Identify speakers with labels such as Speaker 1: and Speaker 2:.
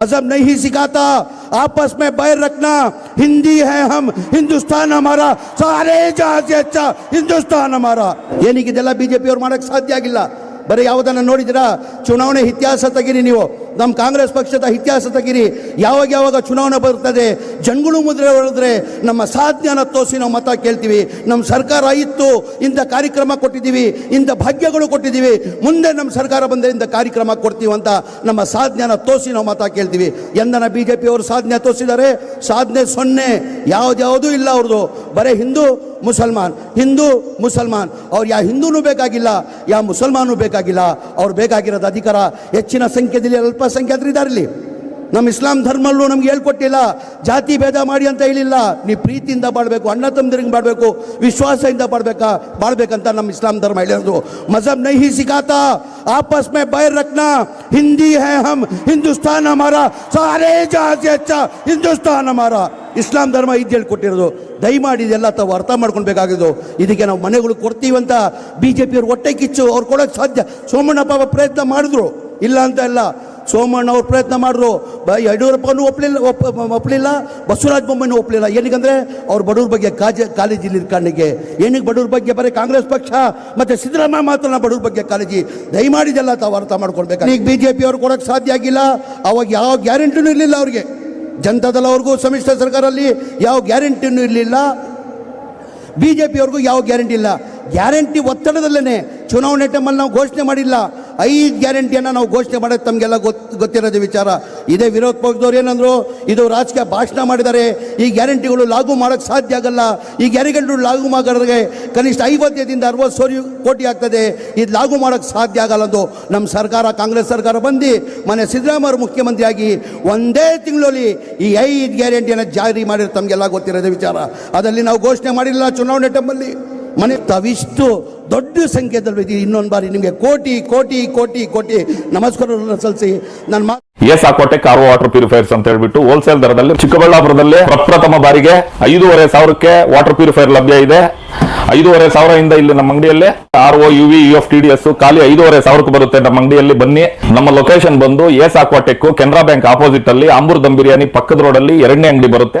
Speaker 1: मजहब नहीं सिखाता आपस में बैर रखना हिंदी है हम हिंदुस्तान हमारा सारे जहां से अच्छा हिंदुस्तान हमारा ಏನಿಗಿದೆಲ್ಲ ಬಿಜೆಪಿ ಅವ್ರು ಮಾಡಕ್ ಸಾಧ್ಯ ಆಗಿಲ್ಲ ಬರೀ ಯಾವುದನ್ನ ನೋಡಿದಿರಾ ಚುನಾವಣೆ ಇತಿಹಾಸ ತೆಗಿರಿ ನೀವು ನಮ್ಮ ಕಾಂಗ್ರೆಸ್ ಪಕ್ಷದ ಇತಿಹಾಸ ತೆಗಿರಿ. ಯಾವಾಗ ಯಾವಾಗ ಚುನಾವಣೆ ಬರ್ತದೆ ಜನಗಳು ಮುದ್ರೆ ಹೊಡೆದ್ರೆ ನಮ್ಮ ಸಾಧನೆಯನ್ನು ತೋರಿಸಿ ನಾವು ಮತ ಕೇಳ್ತೀವಿ. ನಮ್ಮ ಸರ್ಕಾರ ಇತ್ತು ಇಂಥ ಕಾರ್ಯಕ್ರಮ ಕೊಟ್ಟಿದ್ದೀವಿ ಇಂಥ ಭಾಗ್ಯಗಳು ಕೊಟ್ಟಿದ್ದೀವಿ. ಮುಂದೆ ನಮ್ಮ ಸರ್ಕಾರ ಬಂದರೆ ಇಂಥ ಕಾರ್ಯಕ್ರಮ ಕೊಡ್ತೀವಿ ಅಂತ ನಮ್ಮ ಸಾಧನೆಯನ್ನು ತೋರಿಸಿ ನಾವು ಮತ ಕೇಳ್ತೀವಿ. ಎಂದನ ಬಿ ಜೆ ಅವರು ಸಾಧನೆ ತೋರಿಸಿದ್ದಾರೆ, ಸಾಧನೆ ಸೊನ್ನೆ. ಯಾವುದ್ಯಾವುದೂ ಇಲ್ಲ ಅವ್ರದ್ದು ಬರೀ ಹಿಂದೂ ಮುಸಲ್ಮಾನ್, ಹಿಂದೂ ಮುಸಲ್ಮಾನ್. ಅವ್ರು ಯಾವ ಹಿಂದೂನೂ ಬೇಕಾಗಿಲ್ಲ ಯಾವ ಮುಸಲ್ಮಾನೂ ಬೇಕಾಗಿಲ್ಲ. ಅವ್ರು ಬೇಕಾಗಿರೋದು ಅಧಿಕಾರ ಹೆಚ್ಚಿನ ಸಂಖ್ಯೆಯಲ್ಲಿ ಅಲ್ಪಸಂಖ್ಯಾತರು ಇದ್ದಾರೆ ಇಲ್ಲಿ. ನಮ್ಮ ಇಸ್ಲಾಂ ಧರ್ಮಲ್ಲೂ ನಮ್ಗೆ ಹೇಳ್ಕೊಟ್ಟಿಲ್ಲ, ಜಾತಿ ಭೇದ ಮಾಡಿ ಅಂತ ಹೇಳಿಲ್ಲ. ನೀ ಪ್ರೀತಿಯಿಂದ ಬಾಳ್ಬೇಕು, ಅಣ್ಣ ತಮ್ಮದಿರಂಗೆ ಬಾಳ್ಬೇಕು, ವಿಶ್ವಾಸದಿಂದ ಬಾಳ್ಬೇಕಾ, ಬಾಳ್ಬೇಕಂತ ನಮ್ಮ ಇಸ್ಲಾಂ ಧರ್ಮ ಹೇಳಿರೋದು. ಮಜಬ್ ನೈ ಸಿಗಾತ, ಆಪಸ್ ಮೇ ಬೈರ್ ರಕ್ನ, ಹಿಂದಿ ಹೇ ಹಮ್, ಹಿಂದೂಸ್ತಾನ ಮಾರ ಸಾರೇ ಜಾತಿ ಹೆಚ್ಚ ಹಿಂದೂಸ್ತಾನ ಮಾರ ಇಸ್ಲಾಂ ಧರ್ಮ ಇದು ಹೇಳ್ಕೊಟ್ಟಿರೋದು. ದಯಮಾಡಿ ಇದೆಲ್ಲ ತಾವು ಅರ್ಥ ಮಾಡ್ಕೊಳ್ಬೇಕಾಗಿದ್ದು. ಇದಕ್ಕೆ ನಾವು ಮನೆಗಳು ಕೊಡ್ತೀವಂತ ಬಿ ಜೆ ಪಿಯವ್ರು ಹೊಟ್ಟೆ ಕಿಚ್ಚು, ಅವ್ರು ಕೊಡೋಕ್ಕೆ ಸಾಧ್ಯ. ಸೋಮಣ್ಣಪ್ಪ ಪ್ರಯತ್ನ ಮಾಡಿದ್ರು. ಇಲ್ಲ ಅಂತ ಇಲ್ಲ ಸೋಮಣ್ಣ ಅವ್ರು ಪ್ರಯತ್ನ ಮಾಡಿದ್ರು ಬ ಯಡಿಯೂರಪ್ಪನೂ ಒಪ್ಪಲಿಲ್ಲ ಒಪ್ಪ ಒಪ್ಪಲಿಲ್ಲ ಬಸವರಾಜ ಬೊಮ್ಮನೂ ಒಪ್ಪಲಿಲ್ಲ ಏನಕ್ಕಂದ್ರೆ ಅವ್ರು ಬಡವ್ರ ಬಗ್ಗೆ ಕಾಜ, ಕಾಳಜಿ ಕಾರಣಕ್ಕೆ ಏನಕ್ಕೆ ಬಡವ್ರ ಬಗ್ಗೆ? ಬರೀ ಕಾಂಗ್ರೆಸ್ ಪಕ್ಷ, ಮತ್ತು ಸಿದ್ದರಾಮಯ್ಯ ಮಾತ್ರ ಬಡವ್ರ ಬಗ್ಗೆ ಕಾಳಜಿ. ದಯಮಾಡಿದೆಲ್ಲ ತಾವು ಅರ್ಥ ಮಾಡ್ಕೊಳ್ಬೇಕು. ಈಗ ಬಿ ಜೆ ಪಿ ಅವ್ರು ಕೊಡೋಕ್ಕೆ ಸಾಧ್ಯ ಆಗಿಲ್ಲ. ಅವಾಗ ಯಾವ ಗ್ಯಾರಂಟಿನೂ ಇರಲಿಲ್ಲ ಅವ್ರಿಗೆ. ಜನತಾದಲ್ಲವ್ರಿಗೂ ಸಮ್ಮಿಶ್ರ ಸರ್ಕಾರಲ್ಲಿ ಯಾವ ಗ್ಯಾರಂಟಿನೂ ಇರಲಿಲ್ಲ. ಬಿ ಜೆ ಪಿಯವ್ರಿಗೂ ಯಾವ ಗ್ಯಾರಂಟಿ ಇಲ್ಲ. ಗ್ಯಾರಂಟಿ ಒತ್ತಡದಲ್ಲೇ ಚುನಾವಣೆ ಟೈಮಲ್ಲಿ ನಾವು ಘೋಷಣೆ ಮಾಡಿಲ್ಲ. ಐದು ಗ್ಯಾರಂಟಿಯನ್ನು ನಾವು ಘೋಷಣೆ ಮಾಡೋದು ತಮಗೆಲ್ಲ ಗೊತ್ತು ಗೊತ್ತಿರೋದು ವಿಚಾರ. ಇದೇ ವಿರೋಧ ಪಕ್ಷದವ್ರು ಏನಂದ್ರು, ಇದು ರಾಜಕೀಯ ಭಾಷಣ ಮಾಡಿದ್ದಾರೆ, ಈ ಗ್ಯಾರಂಟಿಗಳು ಲಾಗು ಮಾಡೋಕ್ಕೆ ಸಾಧ್ಯ ಆಗಲ್ಲ, ಈ ಗ್ಯಾರಂಟಿಗಳು ಲಾಗು ಮಾಡೋದ್ರಿಗೆ ಕನಿಷ್ಠ ಐವತ್ತೈದಿಂದ ಅರವತ್ತು ಸಾವಿರ ಕೋಟಿ ಆಗ್ತದೆ, ಇದು ಲಾಗು ಮಾಡೋಕ್ಕೆ ಸಾಧ್ಯ ಆಗಲ್ಲ ಅಂದು ನಮ್ಮ ಸರ್ಕಾರ, ಕಾಂಗ್ರೆಸ್ ಸರ್ಕಾರ ಬಂದು ಮನೆ ಸಿದ್ದರಾಮಯ್ಯ ಮುಖ್ಯಮಂತ್ರಿಯಾಗಿ ಒಂದೇ ತಿಂಗಳಲ್ಲಿ ಈ ಐದು ಗ್ಯಾರಂಟಿಯನ್ನು ಜಾರಿ ಮಾಡಿರೋ ತಮಗೆಲ್ಲ ಗೊತ್ತಿರೋದು ವಿಚಾರ. ಅದರಲ್ಲಿ ನಾವು ಘೋಷಣೆ ಮಾಡಿಲ್ಲ ಚುನಾವಣೆ ಟೈಮಲ್ಲಿ ಮನೆ ತಾವಿಷ್ಟು ದೊಡ್ಡ ಸಂಖ್ಯೆದಲ್ಲಿ. ಇನ್ನೊಂದು ಬಾರಿ ನಿಮಗೆ ಕೋಟಿ ಕೋಟಿ ಕೋಟಿ ಕೋಟಿ ನಮಸ್ಕಾರ ಸಲ್ಲಿಸಿ ನನ್ನ ಮಾತು
Speaker 2: ಎಸ್ ಆಕೋಟೆ ಕಾರ್ ವಾಟರ್ ಪ್ಯೂರಿಫೈರ್ಸ್ ಅಂತ ಹೇಳ್ಬಿಟ್ಟು ಹೋಲ್ಸೇಲ್ ದರದಲ್ಲಿ ಚಿಕ್ಕಬಳ್ಳಾಪುರದಲ್ಲಿ ಪ್ರಪ್ರಥಮ ಬಾರಿಗೆ ಐದೂವರೆ ಸಾವಿರಕ್ಕೆ ವಾಟರ್ ಪ್ಯೂರಿಫೈರ್ ಲಭ್ಯ ಇದೆ. ಐದೂವರೆ ಸಾವಿರದಿಂದ ಇಲ್ಲಿ ನಮ್ಮ ಅಂಗಡಿಯಲ್ಲಿ R O U V U F T D S ಖಾಲಿ ಐದೂವರೆ ಸಾವಿರಕ್ಕೆ ಬರುತ್ತೆ ನಮ್ಮ ಅಂಗಡಿಯಲ್ಲಿ. ಬನ್ನಿ. ನಮ್ಮ ಲೊಕೇಶನ್ ಬಂದು S Aquatech Canara bank opposite ಅಲ್ಲಿ ಆಂಬೂರ್ ದಮ್ ಬಿರಿಯಾನಿ ಪಕ್ಕದ ರೋಡ್ ಅಲ್ಲಿ ಎರಡನೇ ಅಂಗಡಿ ಬರುತ್ತೆ.